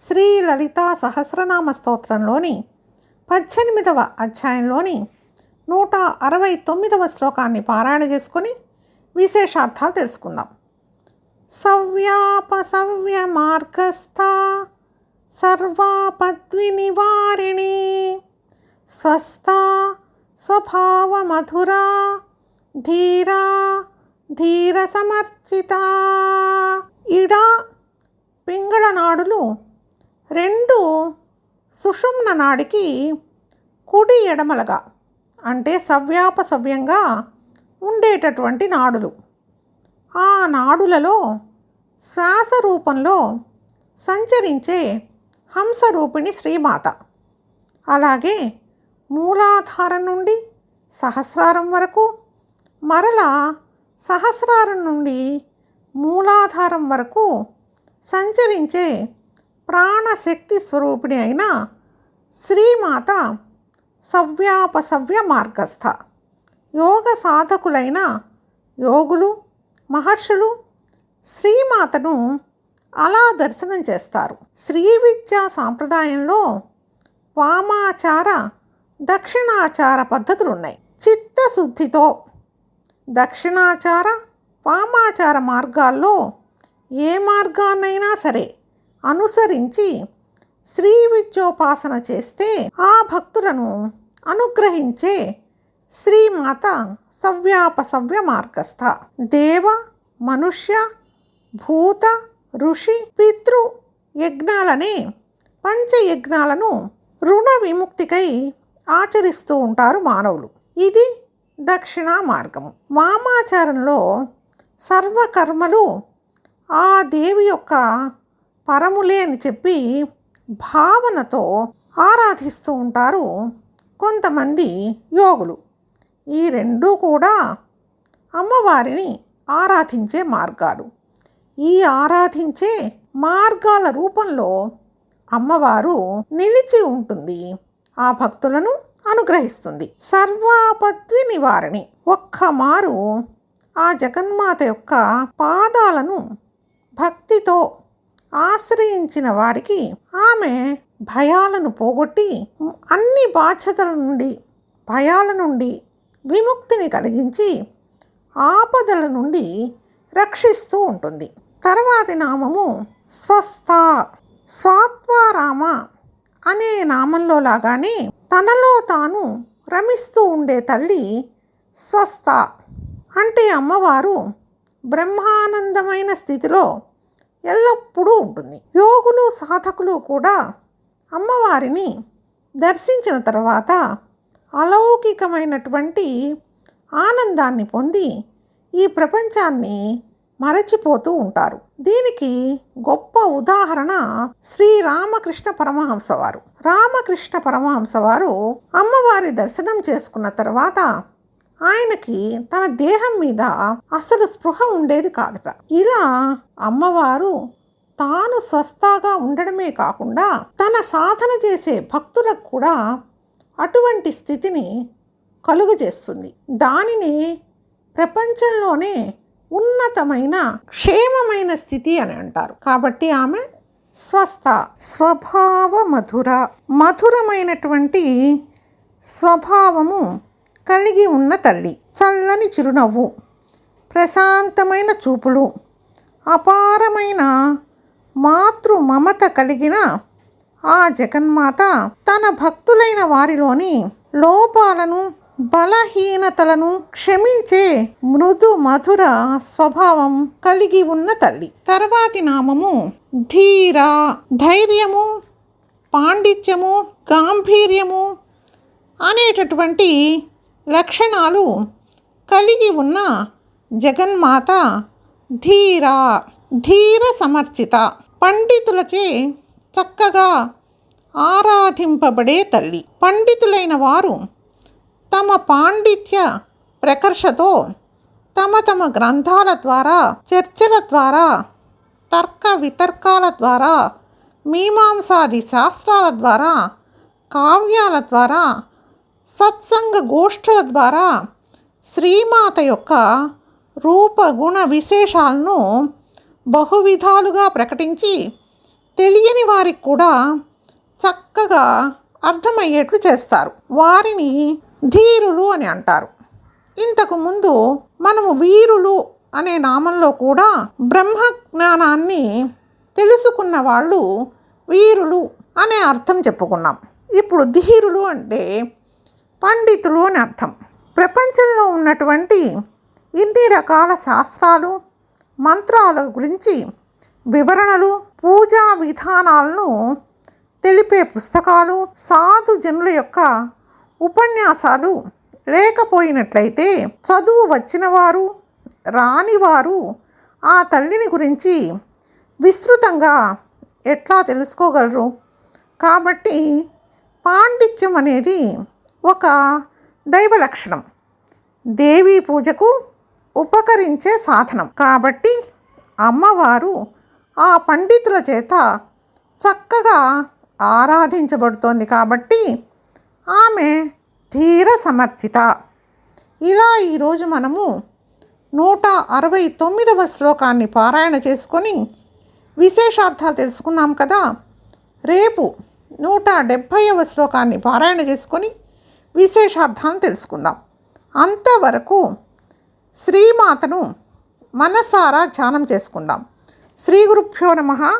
శ్రీ లలితా సహస్రనామ స్తోత్రంలోని పద్దెనిమిదవ అధ్యాయంలోని నూట అరవై తొమ్మిదవ శ్లోకాన్ని పారాయణ చేసుకొని విశేషార్థాలు తెలుసుకుందాం. సవ్యాపసవ్య మార్గస్థ సర్వాపద్వి నివారిణి స్వస్థ స్వభావమధురా ధీరా ధీర సమర్చిత ఇడా పింగళనాడులు రెండు సుషుమ్న నాడికి కుడి ఎడమలగా అంటే సవ్యాపసవ్యంగా ఉండేటటువంటి నాడులు. ఆ నాడులలో శ్వాస రూపంలో సంచరించే హంసరూపిణి శ్రీమాత. అలాగే మూలాధారం నుండి సహస్రారం వరకు మరలా సహస్రారం నుండి మూలాధారం వరకు సంచరించే ప్రాణశక్తి స్వరూపిణి అయిన శ్రీమాత సవ్యాపసవ్య మార్గస్థ. యోగ సాధకులైన యోగులు మహర్షులు శ్రీమాతను అలా దర్శనం చేస్తారు. శ్రీ విద్యా సాంప్రదాయంలో వామాచార దక్షిణాచార పద్ధతులు ఉన్నాయి చిత్తశుద్ధితో దక్షిణాచార వామాచార మార్గాల్లో ఏ మార్గాన్నైనా సరే అనుసరించి శ్రీ విద్యోపాసన చేస్తే ఆ భక్తులను అనుగ్రహించే శ్రీమాత సవ్యాపసవ్య మార్గస్థ. దేవ మనుష్య భూత ఋషి పితృ యజ్ఞాలనే పంచయజ్ఞాలను రుణ విముక్తికై ఆచరిస్తూ ఉంటారు మానవులు. ఇది దక్షిణ మార్గము వామాచారంలో సర్వకర్మలు ఆ దేవి యొక్క పరములే అని చెప్పి భావనతో ఆరాధిస్తూ ఉంటారు కొంతమంది యోగులు. ఈ రెండూ కూడా అమ్మవారిని ఆరాధించే మార్గాలు. ఈ ఆరాధించే మార్గాల రూపంలో అమ్మవారు నిలిచి ఉంటుంది. ఆ భక్తులను అనుగ్రహిస్తుంది. సర్వాపద్వి నివారణి ఒక్కమారు ఆ జగన్మాత యొక్క పాదాలను భక్తితో ఆశ్రయించిన వారికి ఆమె భయాలను పోగొట్టి అన్ని బాధ్యతల నుండి భయాల నుండి విముక్తిని కలిగించి ఆపదల నుండి రక్షిస్తూ ఉంటుంది. తర్వాతి నామము స్వస్థ స్వాత్వారామ అనే నామంలో లాగానే తనలో తాను రమిస్తూ ఉండే తల్లి స్వస్థ. అంటే అమ్మవారు బ్రహ్మానందమైన స్థితిలో ఎల్లప్పుడూ ఉంటుంది. యోగులు సాధకులు కూడా అమ్మవారిని దర్శించిన తర్వాత అలౌకికమైనటువంటి ఆనందాన్ని పొంది ఈ ప్రపంచాన్ని మరచిపోతూ ఉంటారు. దీనికి గొప్ప ఉదాహరణ శ్రీ రామకృష్ణ పరమహంస వారు రామకృష్ణ పరమహంస వారు అమ్మవారి దర్శనం చేసుకున్న తర్వాత ఆయనకి తన దేహం మీద అసలు స్పృహ ఉండేది కాదట. ఇలా అమ్మవారు తాను స్వస్థగా ఉండడమే కాకుండా తన సాధన చేసే భక్తులకు కూడా అటువంటి స్థితిని కలుగు చేస్తుంది. దానిని ప్రపంచంలోనే ఉన్నతమైన క్షేమమైన స్థితి అని అంటారు. కాబట్టి ఆమె స్వస్థ స్వభావ మధుర మధురమైనటువంటి స్వభావము కలిగి ఉన్న తల్లి చల్లని చిరునవ్వు ప్రశాంతమైన చూపులు అపారమైన మాతృ మమత కలిగిన ఆ జగన్మాత తన భక్తులైన వారిలోని లోపాలను బలహీనతలను క్షమించే మృదు మధుర స్వభావం కలిగి ఉన్న తల్లి. తర్వాతి నామము ధీర ధైర్యము పాండిత్యము గాంభీర్యము అనేటటువంటి లక్షణాలు కలిగి ఉన్న జగన్మాత ధీర ధీర సమర్చిత పండితులచే చక్కగా ఆరాధింపబడే తల్లి. పండితులైన వారు తమ పాండిత్య ప్రకర్షతో తమ తమ గ్రంథాల ద్వారా చర్చల ద్వారా తర్క వితర్కాల ద్వారా మీమాంసాది శాస్త్రాల ద్వారా కావ్యాల ద్వారా సత్సంగ గోష్ఠుల ద్వారా శ్రీమాత యొక్క రూప గుణ విశేషాలను బహువిధాలుగా ప్రకటించి తెలియని వారికి కూడా చక్కగా అర్థమయ్యేట్లు చేస్తారు. వారిని ధీరులు అని అంటారు. ఇంతకుముందు మనము వీరులు అనే నామంలో కూడా బ్రహ్మ జ్ఞానాన్ని తెలుసుకున్న వాళ్ళు వీరులు అనే అర్థం చెప్పుకున్నాం. ఇప్పుడు ధీరులు అంటే పండితులు అని అర్థం. ప్రపంచంలో ఉన్నటువంటి ఇన్ని రకాల శాస్త్రాలు మంత్రాల గురించి వివరణలు పూజా విధానాలను తెలిపే పుస్తకాలు సాధు జనుల యొక్క ఉపన్యాసాలు లేకపోయినట్లయితే చదువు వచ్చినవారు రానివారు ఆ తల్లిని గురించి విస్తృతంగా ఎట్లా తెలుసుకోగలరు? కాబట్టి పాండిత్యం అనేది ఒక దైవ లక్షణం. దేవీ పూజకు ఉపకరించే సాధనం. కాబట్టి అమ్మవారు ఆ పండితుల చేత చక్కగా ఆరాధించబడుతోంది కాబట్టి ఆమె ధీర సమర్చిత ఇలా ఈరోజు మనము నూట అరవై తొమ్మిదవ శ్లోకాన్ని పారాయణ చేసుకొని విశేషార్థాలు తెలుసుకున్నాం కదా. రేపు నూట డెబ్భైవ శ్లోకాన్ని పారాయణ చేసుకొని విశేషార్థాలను తెలుసుకుందాం. అంతవరకు శ్రీమాతను మనసారా ధ్యానం చేసుకుందాం. శ్రీ గురుభ్యో నమ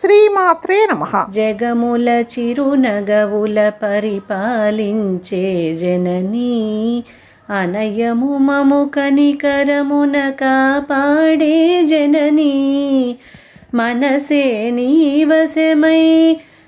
శ్రీమాత్రే నమ. జగముల చిరునగవుల పరిపాలించే జననీ అనయము మము కనికరమున కాపాడే జననీ. మనసే నీవశమై